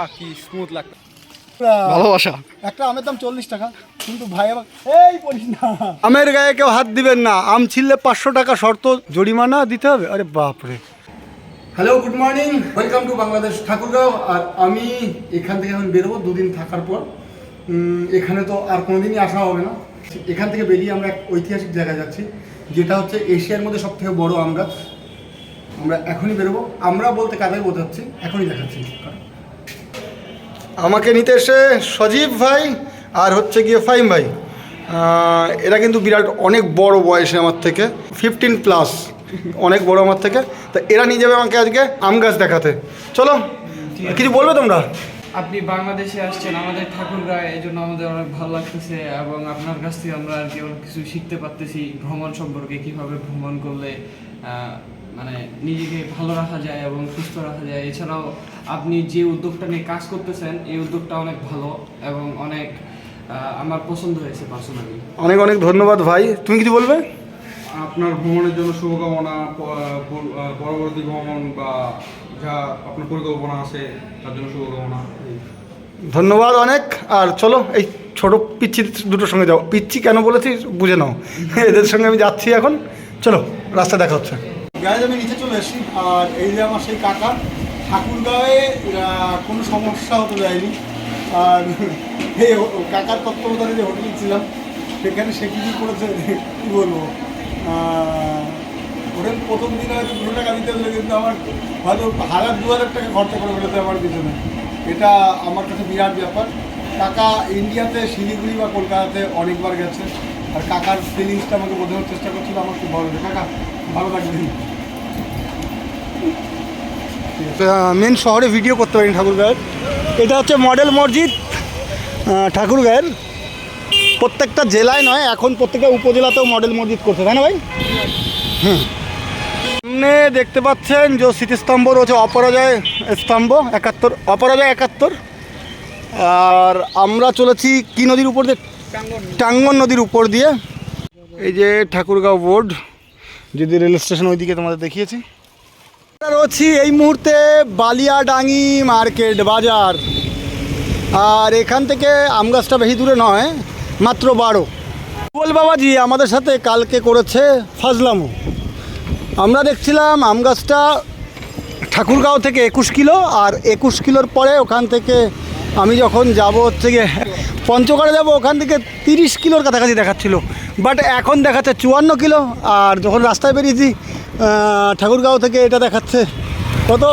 আহ কি স্মুথ লাগতো ভালোবাসা। একটা আমের দাম চল্লিশ টাকা কিন্তু ভাই আবার এই পড়িস না। আমের গায়ে কেউ হাত দিবেন না আম ছিললে পাঁচশো টাকা শর্ত জরিমানা দিতে হবে? আরে বাপরে। Hello good morning welcome to Bangladesh Thakurgaon আর আমি এখান থেকে এখন বেরোবো দুদিন থাকার পর। এখানে তো আর কোনোদিনই আসা হবে না। এখান থেকে বেরিয়ে আমরা এক ঐতিহাসিক জায়গায় যাচ্ছি যেটা হচ্ছে এশিয়ার মধ্যে সব থেকে বড় আম গাছ। আমরা এখনই বেরোবো। আমরা বলতে কাদের বোঝাচ্ছি এখনই দেখাচ্ছি। আমাকে নিতে এসে সজীব ভাই আর হচ্ছে গিয়ে ফাইম ভাই। এরা কিন্তু বিরাট অনেক বড় বয়সে আমার থেকে ফিফটিন প্লাস অনেক বড় আমার থেকে। তা এরা নিয়ে যাবে আমাকে আজকে আম গাছ দেখাতে। চলো, কিছু বলবে তোমরা? আপনি বাংলাদেশে আসছেন, আমাদের ঠাকুরগাঁয়ে এই জন্য আমাদের অনেক ভালো লাগতেছে এবং আপনার কাছ থেকে আমরা আর কি অনেক কিছু শিখতে পারতেছি, ভ্রমণ সম্পর্কে কীভাবে ভ্রমণ করলে মানে নিজেকে ভালো রাখা যায় এবং সুস্থ রাখা যায়। এছাড়াও আপনি যে উদ্যোগটা নিয়ে কাজ করতেছেন এই উদ্যোগটা অনেক ভালো এবং অনেক আমার পছন্দ হয়েছে পার্সোনালি অনেক অনেক ধন্যবাদ ভাই। তুমি কিছু বলবে? আপনার ভ্রমণের জন্য শুভকামনা পরবর্তী ভ্রমণ বা যা আপনার পরিকল্পনা আছে তার জন্য শুভকামনা। ধন্যবাদ অনেক। আর চলো এই ছোট পিচ্ছি দুটোর সঙ্গে যাও। পিচ্ছি কেন বলেছি বুঝে নাও। এদের সঙ্গে আমি যাচ্ছি এখন। চলো রাস্তা দেখা হচ্ছে। গায়ে আমি নিচে চলে এসেছি আর এই যে আমার সেই কাকা ঠাকুরগাঁয়ে আহ, কোনো সমস্যা হতে যায়নি আর এই কাকার তত্ত্বাবধানে যে হোটেলে ছিলাম সেখানে সে কী কী করেছে কী বলব? হোটেল প্রথম দিন হয়তো দুশো টাকা দিতে হলে কিন্তু আমার হয়তো হাজার দু হাজার টাকা খরচা করে ফেলেছে আমার পিছনে। এটা আমার কাছে বিরাট ব্যাপার। কাকা ইন্ডিয়াতে শিলিগুড়ি বা কলকাতাতে অনেকবার গেছে আর কাকার ফিলিংসটা আমাকে বোঝানোর চেষ্টা করছিল আমার খুব ভালো লাগে কাকা ভালো থাকবেন মেন শহরে ভিডিও করতে পারি ঠাকুরগাঁয়ের এটা হচ্ছে মডেল মসজিদ ঠাকুরগাঁয়ের প্রত্যেকটা জেলায় নয়, এখন প্রত্যেকটা উপজেলাতেও মডেল মসজিদ করছে, তাই না ভাই? হুম। সামনে দেখতে পাচ্ছেন যে স্মৃতিস্তম্ভ রয়েছে, অপরাজয় স্তম্ভ, একাত্তর, অপরাজয় একাত্তর। আর আমরা চলেছি কি নদীর উপর দিয়ে? টাঙ্গন নদীর উপর দিয়ে। এই যে ঠাকুরগাঁও বোর্ড, যদি রেল স্টেশন ওইদিকে তোমাদের দেখিয়েছি। আমরা রয়েছি এই মুহূর্তে বালিয়াডাঙ্গি মার্কেট বাজার। আর এখান থেকে আম গাছটা বেশি দূরে নয়, মাত্র বারো। গোল বাবাজি আমাদের সাথে কালকে করেছে ফাজলামো। আমরা দেখছিলাম আম গাছটা ঠাকুরগাঁও থেকে একুশ কিলো, আর একুশ কিলোর পরে ওখান থেকে আমি যখন যাব হচ্ছে গিয়ে পঞ্চগড়ে যাব, ওখান থেকে তিরিশ কিলোর কাছাকাছি দেখাচ্ছিল। বাট এখন দেখাচ্ছে চুয়ান্ন কিলো, আর যখন রাস্তায় বেরিয়েছি ঠাকুরগাঁও থেকে এটা দেখাচ্ছে। কত?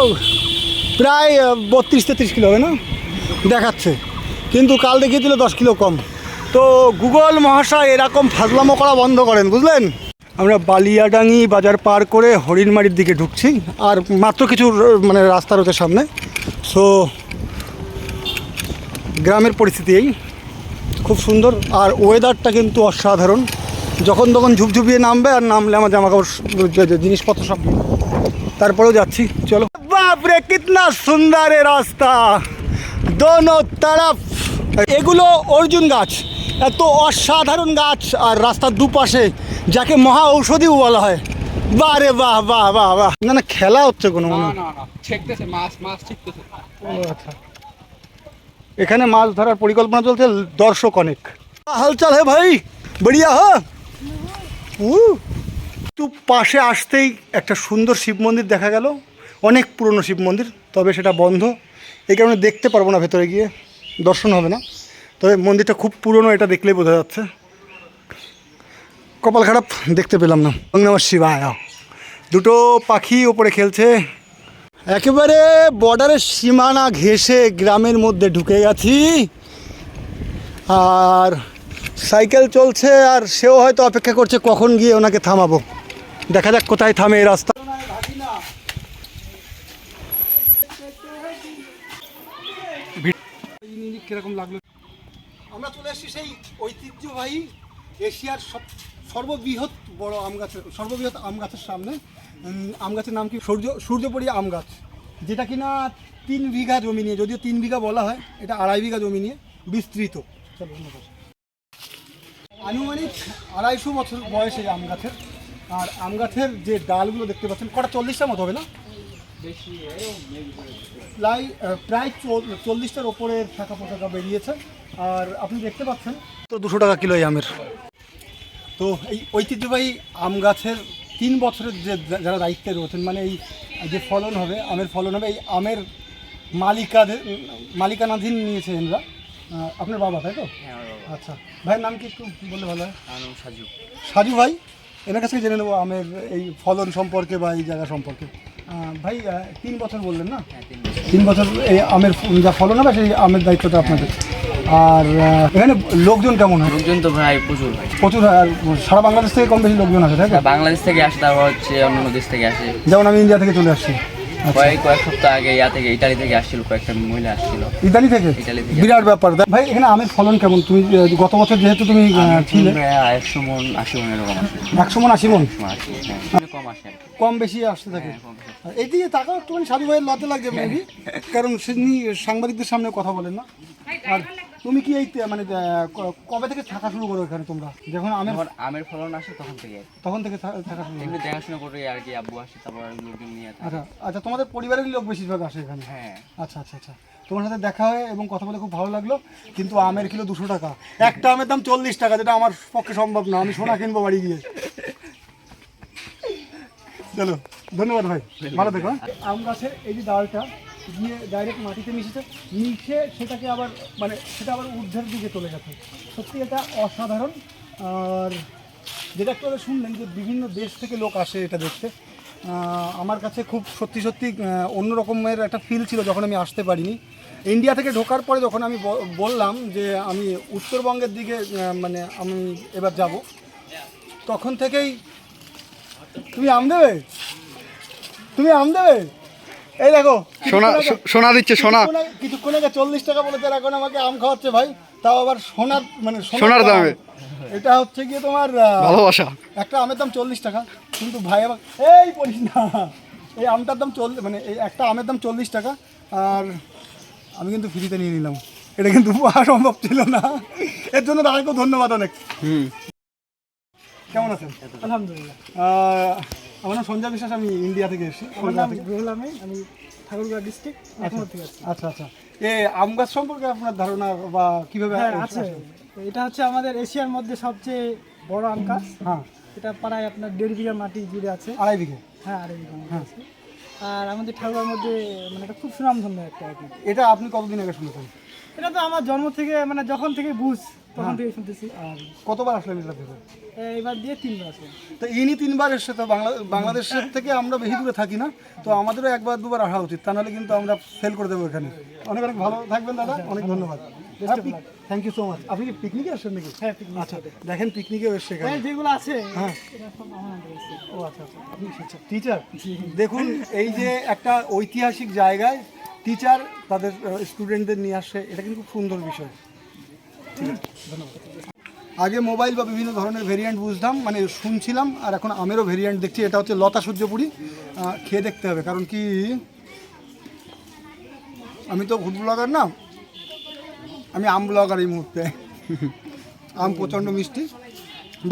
প্রায় বত্রিশ তেত্রিশ কিলো হবে না? দেখাচ্ছে। কিন্তু কাল দেখিয়েছিল দশ কিলো কম। তো গুগল মহাশয় এরকম ফাজলামো করা বন্ধ করেন, বুঝলেন? আমরা বালিয়াডাঙ্গি বাজার পার করে হরিণমারির দিকে ঢুকছি, আর মাত্র কিছু মানে রাস্তা রয়েছে সামনে। সো গ্রামের পরিস্থিতি এই। খুব সুন্দর, আর ওয়েদারটা কিন্তু অসাধারণ। যখন তখন ঝুপঝুপিয়ে নামবে আর নামলে আমার জামা কাপড় জিনিসপত্র সব তারপরেও যাচ্ছি চলো। বাপরে কিতনা সুন্দর রাস্তা। দোনো তরফ এগুলো অর্জুন গাছ। এত অসাধারণ গাছ আর রাস্তার দুপাশে যাকে মহা ঔষধিও বলা হয়। বাহ রে বাহ বাহ বাহ বাহ। না না খেলা হচ্ছে কোনো মনে আচ্ছা। এখানে মাছ ধরার পরিকল্পনা চলছে দর্শক অনেক। হালচাল হে ভাই বড়িয়া হ। তো পাশে আসতেই একটা সুন্দর শিব মন্দির দেখা গেল। অনেক পুরনো শিব মন্দির, তবে সেটা বন্ধ। এই কারণে দেখতে পারব না ভেতরে গিয়ে, দর্শন হবে না। তবে মন্দিরটা খুব পুরনো, এটা দেখলেই বোঝা যাচ্ছে। কপাল খারাপ, দেখতে পেলাম না। ওং নমঃ শিবায়। দুটো পাখি ওপরে খেলছে। একেবারে বর্ডারের সীমানা ঘেঁষে গ্রামের মধ্যে ঢুকে গেছি। আর সাইকেল চলছে আর সেও হয়তো অপেক্ষা করছে কখন গিয়ে ওনাকে থামাবো। দেখা যাক কোথায় থামে এই রাস্তা। কীরকম লাগল আমরা চলে এসেছি সেই ঐতিহ্যবাহী এশিয়ার সব সর্ববৃহৎ বড় আম গাছের সর্ববৃহৎ আম গাছের সামনে। আম গাছের নাম কি? সূর্য সূর্যপরি আম গাছ। যেটা কিনা তিন বিঘা জমি নিয়ে, যদিও তিন বিঘা বলা হয়, এটা আড়াই বিঘা জমি নিয়ে বিস্তৃত। আনুমানিক আড়াইশো বছর বয়স আম গাছের। আর আম গাছের যে ডালগুলো দেখতে পাচ্ছেন, কটা চল্লিশটা মতো হবে না? প্রায় প্রায় চল্লিশটার ওপরে শাখা পোশাকা বেরিয়েছে। আর আপনি দেখতে পাচ্ছেন, তো দুশো টাকা কিলো এই আমের। তো এই ঐতিহ্যবাহী আম গাছের তিন বছরের যে যারা দায়িত্বে রয়েছেন মানে এই যে ফলন হবে, আমের ফলন হবে, এই আমের মালিকাদের মালিকানাধীন নিয়েছে এনরা। আপনার বাবা তাই তো? আচ্ছা ভাইয়ের নাম কি একটু বললে ভালো হয়? সাজু। সাজু ভাই এনার কাছ থেকে জেনে নেব আমের এই ফলন সম্পর্কে বা এই জায়গা সম্পর্কে। ভাই তিন বছর বললেন না? তিন বছর। এই আমের যা ফলন হবে সেই আমের দায়িত্বটা আপনাদের। আর এখানে লোকজন কেমন হয়? লোকজন তো ভাই প্রচুর ভাই। প্রচুর হয় আর সারা বাংলাদেশ থেকে কম বেশি লোকজন আছে তাই তো? বাংলাদেশ থেকে আসে তারপর হচ্ছে অন্যান্য দেশ থেকে আসে। যেমন আমি ইন্ডিয়া থেকে চলে আসছি। কয়েক কয়েক সপ্তাহ আগে ইয়া থেকে ইটালি থেকে আসছিল কয়েকটা মহিলা আসছিল। ইতালি থেকে। বিরাট ব্যাপার। ভাই এখানে আমের ফলন কেমন? তুমি গত বছর যেহেতু তুমি আহ, ছিলে। একশো মন আশি মন এরকম একশো মন আশি মন? হ্যাঁ। কম আসে কম বেশি আসতে থাকে। আর এইদিকে তাকাও একটুখানি সাধু ভাইয়ের লজ্জা লাগছে মেবি কারণ তিনি সাংবাদিকদের সামনে কথা বলেন না। আর তুমি কি এই মানে কবে থেকে থাকা শুরু করো এখানে তোমরা? যখন আমের আমের ফলন আসে তখন থেকে। তখন থেকে থাকা শুরু এমনি দেখাশোনা করে আর কি আব্বু আসে তারপর লোকজন নিয়ে আচ্ছা আচ্ছা তোমাদের পরিবারের লোক বেশিরভাগ আসে এখানে? হ্যাঁ। আচ্ছা আচ্ছা আচ্ছা। তোমার সাথে দেখা হয় এবং কথা বলে খুব ভালো লাগল কিন্তু আমের কিলো দুশো টাকা। একটা আমের দাম চল্লিশ টাকা যেটা আমার পক্ষে সম্ভব না। আমি সোনা কিনবো বাড়ি গিয়ে। চলো ধন্যবাদ ভাই। ভালো দেখো হ্যাঁ? আম গাছের এই যে ডালটা গিয়ে ডাইরেক্ট মাটিতে মিশেছে মিশে সেটাকে আবার মানে সেটা আবার ঊর্ধ্বের দিকে চলে গেছে। সত্যি এটা অসাধারণ। আর যেটা একটু শুনলেন যে বিভিন্ন দেশ থেকে লোক আসে এটা দেখতে আমার কাছে খুব সত্যি সত্যি অন্য রকমের একটা ফিল ছিল যখন আমি আসতে পারিনি। ইন্ডিয়া থেকে ঢোকার পরে যখন আমি বললাম যে আমি উত্তরবঙ্গের দিকে মানে আমি এবার যাব, তখন থেকেই, তুমি আম দেবে তুমি আম দেবে এই দেখো সোনা সোনা দিচ্ছে সোনা। কিছুক্ষণ আগে- চল্লিশ টাকা বলেছে এখন আমাকে আম খাওয়াচ্ছে ভাই তাও আবার সোনার মানে সোনার দামে। এটা হচ্ছে গিয়ে তোমার ভালোবাসা। একটা আমের দাম চল্লিশ টাকা কিন্তু ভাই আবার এই পড়িস না। এই আমটার দাম চল্লিশ মানে এই একটা আমের দাম চল্লিশ টাকা আর আমি কিন্তু ফ্রিতে নিয়ে নিলাম। এটা কিন্তু পাওয়া সম্ভব ছিল না। এর জন্য দাদাকেও ধন্যবাদ অনেক। হুম। কেমন আছেন? আলহামদুলিল্লাহ। আহ, আমার নাম সঞ্জয় বিশ্বাস আমি ইন্ডিয়া থেকে এসেছি। আমার নাম রুহুল আমিন আমি ঠাকুরগাঁও ডিস্ট্রিক্ট একমত থেকে আচ্ছা আচ্ছা। এ আম গাছ সম্পর্কে আপনার ধারণা বা কীভাবে হ্যাঁ আছে। এটা হচ্ছে আমাদের এশিয়ার মধ্যে সবচেয়ে বড় আম গাছ। হ্যাঁ। এটা প্রায় আপনার দেড় বিঘা মাটি জুড়ে আছে। আড়াই বিঘে? হ্যাঁ আড়াই বিঘা আছে। আর আমাদের ঠাকুরের মধ্যে মানে এটা খুব সুনামধন্য একটা আর কি এটা আপনি কতদিন আগে শুনেছেন? এটা তো আমার জন্ম থেকে মানে যখন থেকে বুঝ। তখন থেকে শুনতেছি। আর কতবার আসলেন এটা থেকে এবার দিয়ে তিনবার আছে তো ইনি তিনবার এসছে তো বাংলা বাংলাদেশের থেকে আমরা বেশি দূরে থাকি না তো আমাদেরও একবার দুবার আসা উচিত তা নাহলে কিন্তু আমরা ফেল করে দেবো এখানে। অনেক অনেক ভালো থাকবেন দাদা অনেক ধন্যবাদ। থ্যাংক ইউ সো মাচ আপনি কি পিকনিকে আসছেন নাকি? হ্যাঁ পিকনিক আচ্ছা দেখেন পিকনিকেও এসছে এখানে যেগুলো আছে হ্যাঁ। ও আচ্ছা আচ্ছা আপনি টিচার দেখুন এই যে একটা ঐতিহাসিক জায়গায় টিচার তাদের স্টুডেন্টদের নিয়ে আসে এটা কিন্তু খুব সুন্দর বিষয়। আগে মোবাইল বা বিভিন্ন ধরনের ভেরিয়েন্ট বুঝতাম মানে শুনছিলাম, আর এখন আমেরও ভেরিয়েন্ট দেখছি, এটা হচ্ছে লতা সূর্যপুরি। খেয়ে দেখতে হবে, কারণ কি? আমি তো ফুড ব্লগার না, আমি আম ব্লগার এই মুহূর্তে। আম প্রচণ্ড মিষ্টি,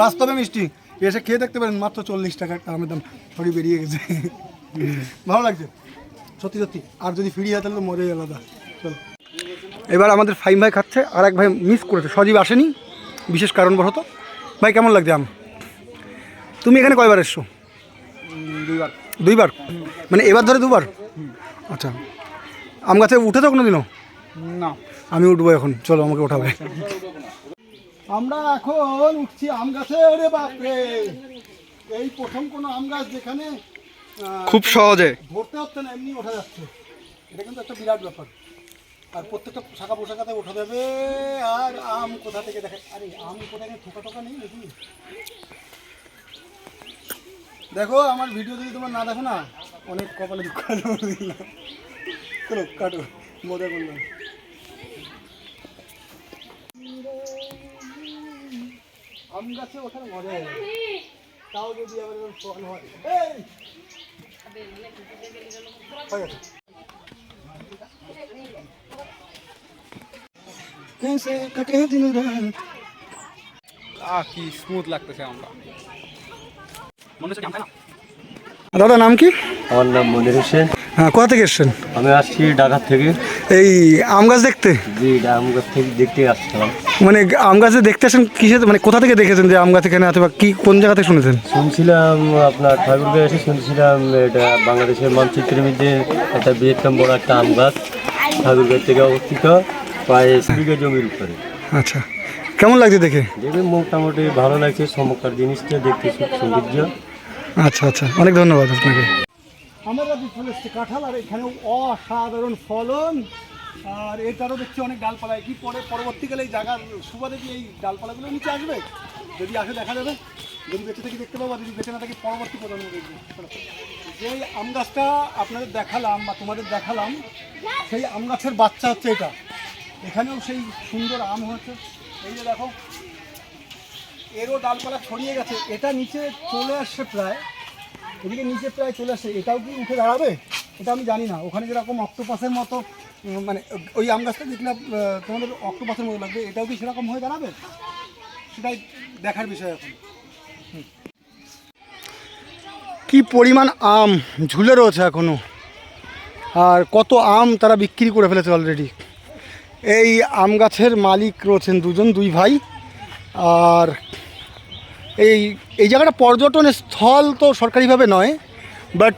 বাস্তবে মিষ্টি। এসে খেয়ে দেখতে পারেন, মাত্র চল্লিশ টাকা একটা আমের দাম, সরি, বেরিয়ে গেছে। ভালো লাগছে? সত্যি সত্যি। আর যদি ফিরিয়ে তাহলে মজাই আলাদা। চলো। এবার আমাদের ফাইম ভাই খাচ্ছে আর এক ভাই মিস করেছে। সজীব আসেনি বিশেষ কারণবশত। ভাই কেমন লাগছে আম? তুমি এখানে কয়বার এসছো? দুইবার। দুইবার? মানে এবার ধরে দুবার? আচ্ছা। আম গাছে উঠেছো কোনো দিনও না। আমি উঠবো এখন। চলো আমাকে ওঠাবে আমরা এখন উঠছি আম গাছে রে বাপরে এই প্রথম কোনো আম গাছ যেখানে খুব সহজে। ধরতে হচ্ছে না এমনি ওঠা যাচ্ছে। এটা কিন্তু একটা বিরাট ব্যাপার। আর প্রত্যেকটা শাখা পোশাকাতে ওঠা যাবে। আর আম কোথা থেকে দেখা আরে, আম কোথা থেকে ঠোকা টোকা নেই নাকি? দেখো, আমার ভিডিও যদি তোমার না দেখো না, অনেক কপালে দুঃখ চলো, কাটো, মজা করলাম আম গাছে ওঠার মজা। হয় তাও যদি আবার ফল হয়! হয়ে গেছে। कैसे कटे दिन रात আহ কি স্মুথ লাগতেছে আমরা মনে হচ্ছে দাদা নাম কি আমার নাম মনির হোসেন হ্যাঁ কোথা থেকে এসছেন আমি আসছি ঢাকার থেকে এই আম গাছ দেখতে জি আম গাছ থেকে দেখতে আসছিলাম মানে আম গাছে দেখতে আসেন কিসে মানে কোথা থেকে দেখেছেন যে আম গাছ এখানে আছে বা কি কোন জায়গা থেকে শুনেছেন শুনছিলাম আপনার ঠাকুরগাঁও এসে শুনছিলাম এটা বাংলাদেশের মানচিত্রের মধ্যে একটা বৃহত্তম বড় একটা আম গাছ ঠাকুরগাঁও থেকে অবস্থিত প্রায় বিঘা জমির উপরে। আচ্ছা। কেমন লাগছে দেখে? দেখবে মোটামুটি ভালো লাগছে চমৎকার জিনিসটা দেখতে খুব সৌন্দর্য আচ্ছা আচ্ছা। অনেক ধন্যবাদ আপনাকে। আমার রাজ্যে ফুল কাঁঠাল আর এখানেও অসাধারণ ফলন। আর এটারও দেখছি অনেক ডালপালা কি পরে পরবর্তীকালে এই জায়গার সুবাদে কি এই ডালপালাগুলো নিচে আসবে? যদি আসে দেখা যাবে। যদি বেঁচে থাকি দেখতে পাবো যদি বেঁচে না থাকি পরবর্তী প্রজন্ম দেখবে। যে আম গাছটা আপনাদের দেখালাম বা তোমাদের দেখালাম সেই আম গাছের বাচ্চা হচ্ছে এটা। এখানেও সেই সুন্দর আম হয়েছে। এই যে দেখো এরও ডালপালা ছড়িয়ে গেছে। এটা নিচে চলে আসছে প্রায় এদিকে নিচে প্রায় চলে আসছে। এটাও কি উঠে দাঁড়াবে? এটা আমি জানি না। ওখানে যেরকম অক্টোপাসের মতো মানে ওই আম গাছটা দেখলাম আহ, তোমাদের অক্টোপাসের মতো লাগবে। এটাও কি সেরকম হয়ে দাঁড়াবে? সেটাই দেখার বিষয় এখন। কি পরিমাণ আম ঝুলে রয়েছে এখনও। আর কত আম তারা বিক্রি করে ফেলেছে অলরেডি এই আম গাছের মালিক রয়েছেন দুজন, দুই ভাই। আর এই এই জায়গাটা পর্যটন স্থল তো সরকারিভাবে নয় বাট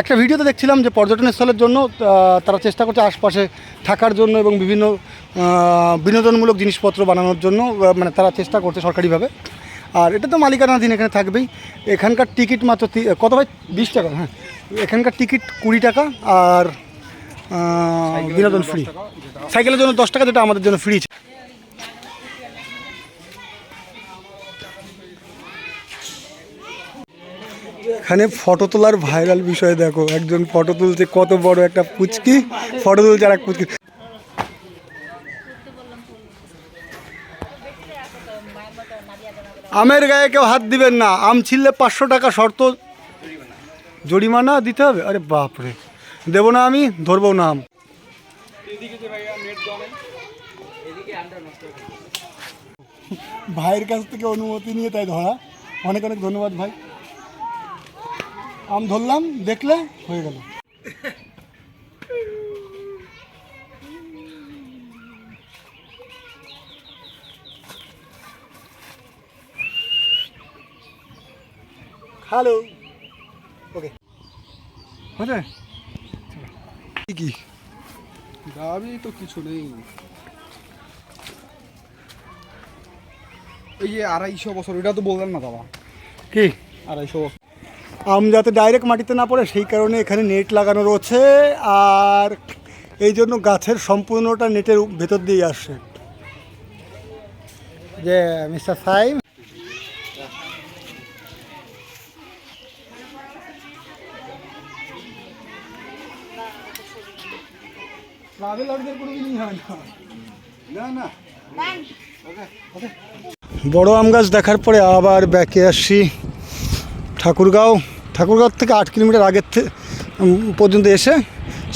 একটা ভিডিওতে দেখছিলাম যে পর্যটন স্থলের জন্য তারা চেষ্টা করছে আশপাশে থাকার জন্য এবং বিভিন্ন বিনোদনমূলক জিনিসপত্র বানানোর জন্য মানে তারা চেষ্টা করছে সরকারিভাবে। আর এটা তো মালিকানাধীন এখানে থাকবেই। এখানকার টিকিট মাত্র কত ভাই? বিশ টাকা হ্যাঁ। এখানকার টিকিট কুড়ি টাকা, আর বিনোদন ফ্রি সাইকেলের জন্য দশ টাকা যেটা আমাদের জন্য ফ্রি এখানে ফটো তোলার ভাইরাল বিষয় দেখো। একজন ফটো তুলছে, কত বড় একটা পুচকি। ফটো তুলছে আর এক পুচকি। আমের গায়ে কেউ হাত দিবেন না। আম ছিললে পাঁচশো টাকা শর্ত। জরিমানা দিতে হবে? আরে বাপরে। দেবো না আমি ধরবো না আম। ভাইয়ের কাছ থেকে অনুমতি নিয়ে তাই ধরা। অনেক অনেক ধন্যবাদ ভাই। আম ধরলাম দেখলে হয়ে গেল। হ্যালো ওকে হয়েছে? কি দাবি তো কিছু নেই। এই যে আড়াইশো বছর এটা তো বললেন না দাদা। কি? আড়াইশো বছর। আম যাতে ডাইরেক্ট মাটিতে না পড়ে সেই কারণে এখানে নেট লাগানো রয়েছে আর এই জন্য গাছের সম্পূর্ণটা নেটের ভেতর দিয়ে আসছে। যে মিস্টার সাইম? ট্রাভেলারদের কোনো দিনই হয় না। না না। বড় আম গাছ দেখার পরে আবার ব্যাকে আসছি ঠাকুরগাঁও। ঠাকুরগাঁও থেকে আট কিলোমিটার আগের পর্যন্ত এসে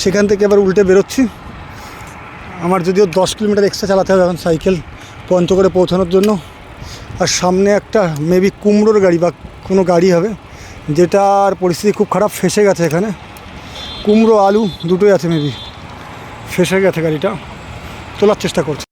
সেখান থেকে এবার উল্টে বেরোচ্ছি। আমার যদিও দশ কিলোমিটার এক্সট্রা চালাতে হবে এখন সাইকেল পঞ্চগড়ে পৌঁছানোর জন্য। আর সামনে একটা মেবি কুমড়োর গাড়ি বা কোনো গাড়ি হবে যেটার পরিস্থিতি খুব খারাপ ফেসে গেছে এখানে। কুমড়ো আলু দুটোই আছে মেবি ফেসে গেছে গাড়িটা তোলার চেষ্টা করছে।